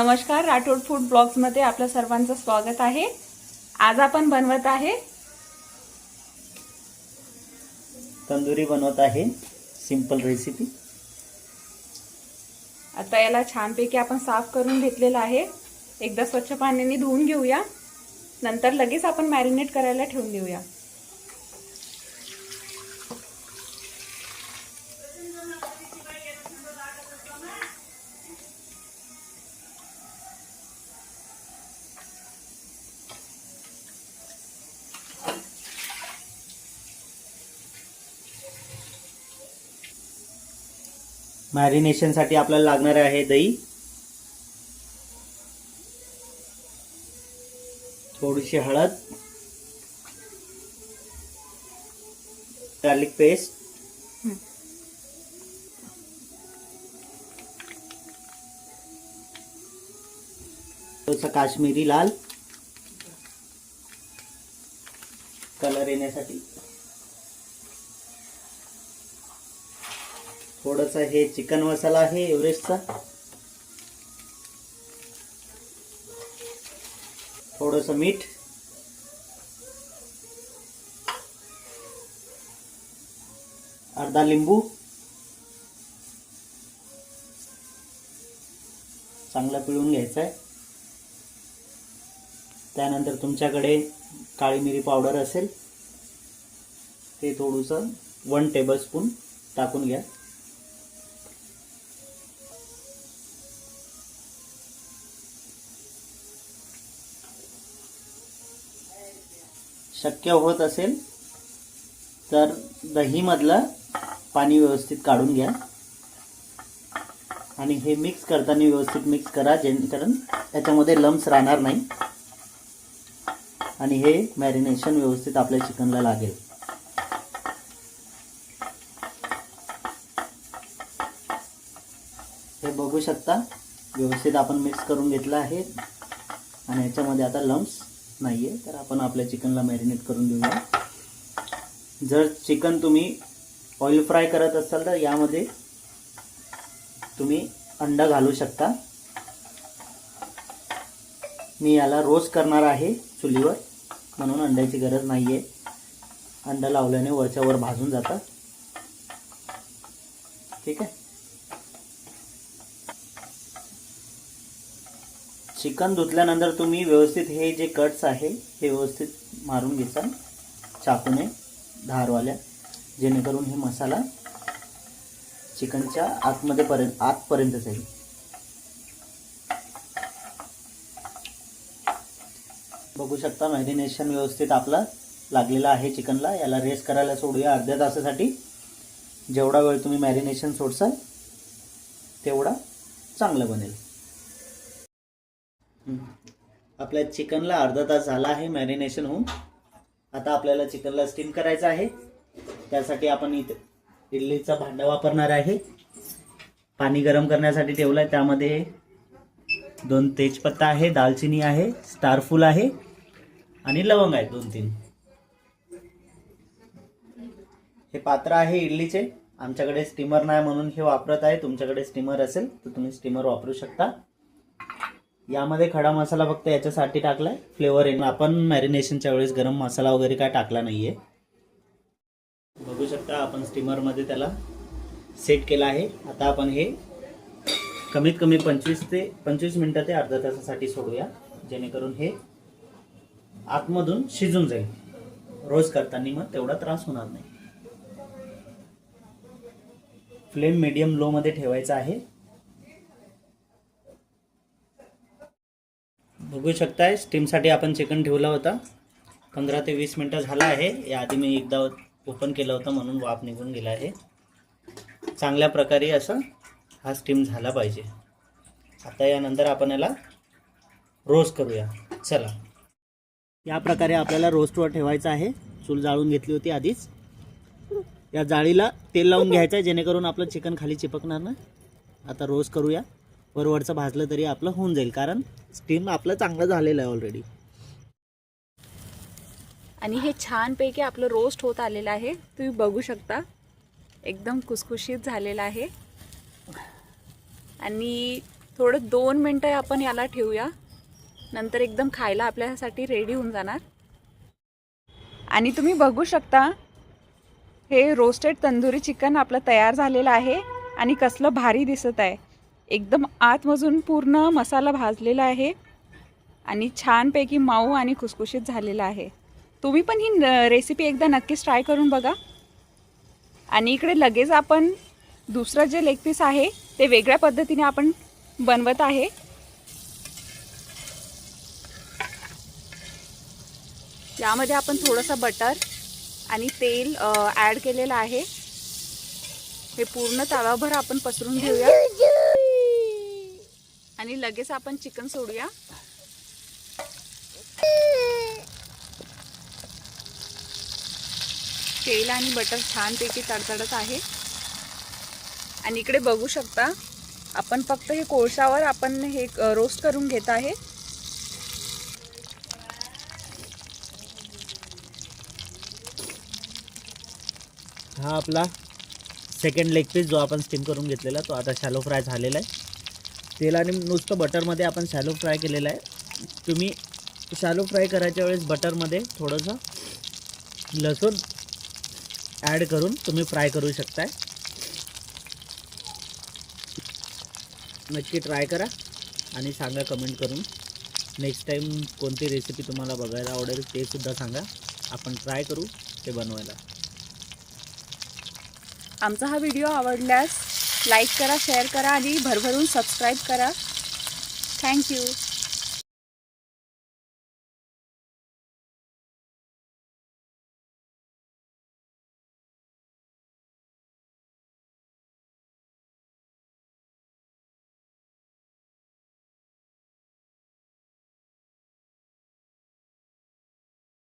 नमस्कार राठोड फूड ब्लॉग्समध्ये आपलं सर्वांचं स्वागत आहे. आज आपण बनवत आहे तंदुरी बनवत आहे. सिंपल रेसिपी आता याला छानपैकी आपण साफ करून घेतलेलं आहे. एकदा स्वच्छ पाण्याने धुवून घेऊया. नंतर लगेच आपण मॅरिनेट करायला ठेवून देऊया. मॅरिनेशनसाठी आपल्याला लागणार आहे दही. थोडीशी हळद. गार्लिक पेस्ट थोडंसं काश्मीरी लाल. कलर येण्यासाठी. थोडस हे चिकन मसाला आहे एव्हरेस्टचा. थोडस मीठ. अर्धा लिंबू. चांगला पिळून घ्यायचा आहे त्यानंतर तुमच्याकडे काळी मिरी पावडर असेल ते थोडंसं वन टेबलस्पून टाकून घ्या. शक्य होत असेल तर दहीमधलं पाणी व्यवस्थित काढून घ्या. आणि हे मिक्स करताना व्यवस्थित मिक्स करा जेणेकरून त्याच्यामध्ये लम्स राहणार नाही. आणि हे मॅरिनेशन व्यवस्थित आपल्या चिकनला लागेल. हे बघू शकता व्यवस्थित आपण मिक्स करून घेतलं आहे. आणि याच्यामध्ये आता लम्स नाही आहे तर आपण आपल्या चिकनला मॅरिनेट करून देऊया जर चिकन तुम्ही ऑइल फ्राय करत असाल तर यामध्ये तुम्ही अंडा घालू शकता. मी याला रोस्ट करणार आहे चुलीवर म्हणून अंड्याची गरज नाही आहे अंडा लावल्याने वरच्या वर भाजून जातात. ठीक आहे? चिकन धुतल्यानंतर तुम्ही व्यवस्थित हे जे कट्स आहे हे व्यवस्थित मारून घेसाल. चाकूने धारवाल्या जेणेकरून हे मसाला चिकनच्या आतमध्ये पर्यंत आतपर्यंत जाईल. बघू शकता मॅरिनेशन व्यवस्थित आपला लागलेला आहे चिकनला. याला रेस्ट करायला सोडूया अर्ध्या तासासाठी. जेवढा वेळ तुम्ही मॅरिनेशन सोडसाल तेवढा चांगलं बनेल. आपल्या चिकनला अर्धा तास झाला आहे मॅरिनेशन होऊन. आता आपल्याला चिकनला स्टीम करायचं आहे. त्यासाठी आपण इथे इडलीचा भांडा वापरणार आहे. पाणी गरम करण्यासाठी ठेवलं आहे त्यामध्ये दोन तेजपत्ता आहे दालचिनी आहे स्टारफूल आहे आणि लवंग आहे दोन तीन. हे पात्र आहे इडलीचे. आमच्याकडे स्टीमर नाही म्हणून हे वापरत आहे. तुमच्याकडे स्टीमर असेल तर तुम्ही स्टीमर वापरू शकता. यामध्ये खडा मसाला फक्त याच्यासाठी टाकलाय फ्लेवर येणं आपण मॅरिनेशनच्या वेळेस गरम मसाला वगैरे काय टाकला नाहीये. बघू शकता आपण स्टीमरमध्ये त्याला सेट केला आहे. आता आपण हे कमीत कमी पंचवीस ते पंचवीस मिनटं ते अर्धा तासासाठी सोडूया जेणेकरून हे आतमधून शिजून जाईल. रोज करताना मग तेवढा त्रास होणार नाही. फ्लेम मीडियम लो मध्ये ठेवायचा आहे. बघू शकताय. स्टीमसाठी आपण चिकन ठेवला होता. पंधरा ते वीस मिनटं झाला आहे. याआधी मी एकदा ओपन केलं होतं म्हणून वाफ निघून गेला आहे. चांगल्या प्रकारे असं हा स्टीम झाला पाहिजे. आता यानंतर आपण याला रोस्ट करूया. चला. या प्रकारे आपल्याला रोस्टवर ठेवायचं आहे. चूल जाळून घेतली होती आधीच. या जाळीला तेल लावून घ्यायचं आहे जेणेकरून आपलं चिकन खाली चिपकणार ना आता रोस्ट करूया. वरवरचं भाजलं तरी आपलं होऊन जाईल कारण स्टीम आपलं चांगलं झालेलं आहे ऑलरेडी आणि हे छानपैकी आपलं रोस्ट होत आलेलं आहे. तुम्ही बघू शकता एकदम कुसकुशीत झालेलं आहे. आणि थोडं दोन मिनटं आपण याला ठेवूया. नंतर एकदम खायला आपल्यासाठी रेडी होऊन जाणार. आणि तुम्ही बघू शकता हे रोस्टेड तंदुरी चिकन आपलं तयार झालेलं आहे आणि कसलं भारी दिसत आहे. एकदम आतमजून पूर्ण मसाला भाजलेला आहे आणि छानपैकी माऊ आणि खुसखुशीत झालेला आहे. तुम्ही पण ही रेसिपी एकदा नक्कीच ट्राय करून बघा. आणि इकडे लगेच आपण दुसरं जे लेग पीस आहे ते वेगळ्या पद्धतीने आपण बनवत आहे. यामध्ये आपण थोडंसं बटर आणि तेल ॲड केलेलं आहे. हे पूर्ण तव्याभर आपण पसरून घेऊया. आणि लगेच आपण चिकन सोडूया. तेल आणि बटर छानपैकी तडतडत आहे. आणि इकडे बघू शकता आपण फक्त हे कोळशावर आपण हे रोस्ट करून घेत आहे. हा आपला सेकंड लेग पीस जो आपण स्टीम करून घेतलेला तो आता शॅलो फ्राय झालेला आहे. तेल आणि नुसतं बटरमध्ये आपण शॅलो फ्राय केलेला आहे. तुम्ही शॅलो फ्राय करायच्या वेळेस बटरमध्ये थोडंसं लसूण ॲड करून तुम्ही फ्राय करू शकताय. नक्की ट्राय करा आणि सांगा कमेंट करून. नेक्स्ट टाईम कोणती रेसिपी तुम्हाला बघायला आवडेल ते सुद्धा सांगा. आपण ट्राय करू ते बनवायला. आमचा हा व्हिडिओ आवडल्यास लाईक करा शेअर करा आणि भरभरून सबस्क्राईब करा. थँक्यू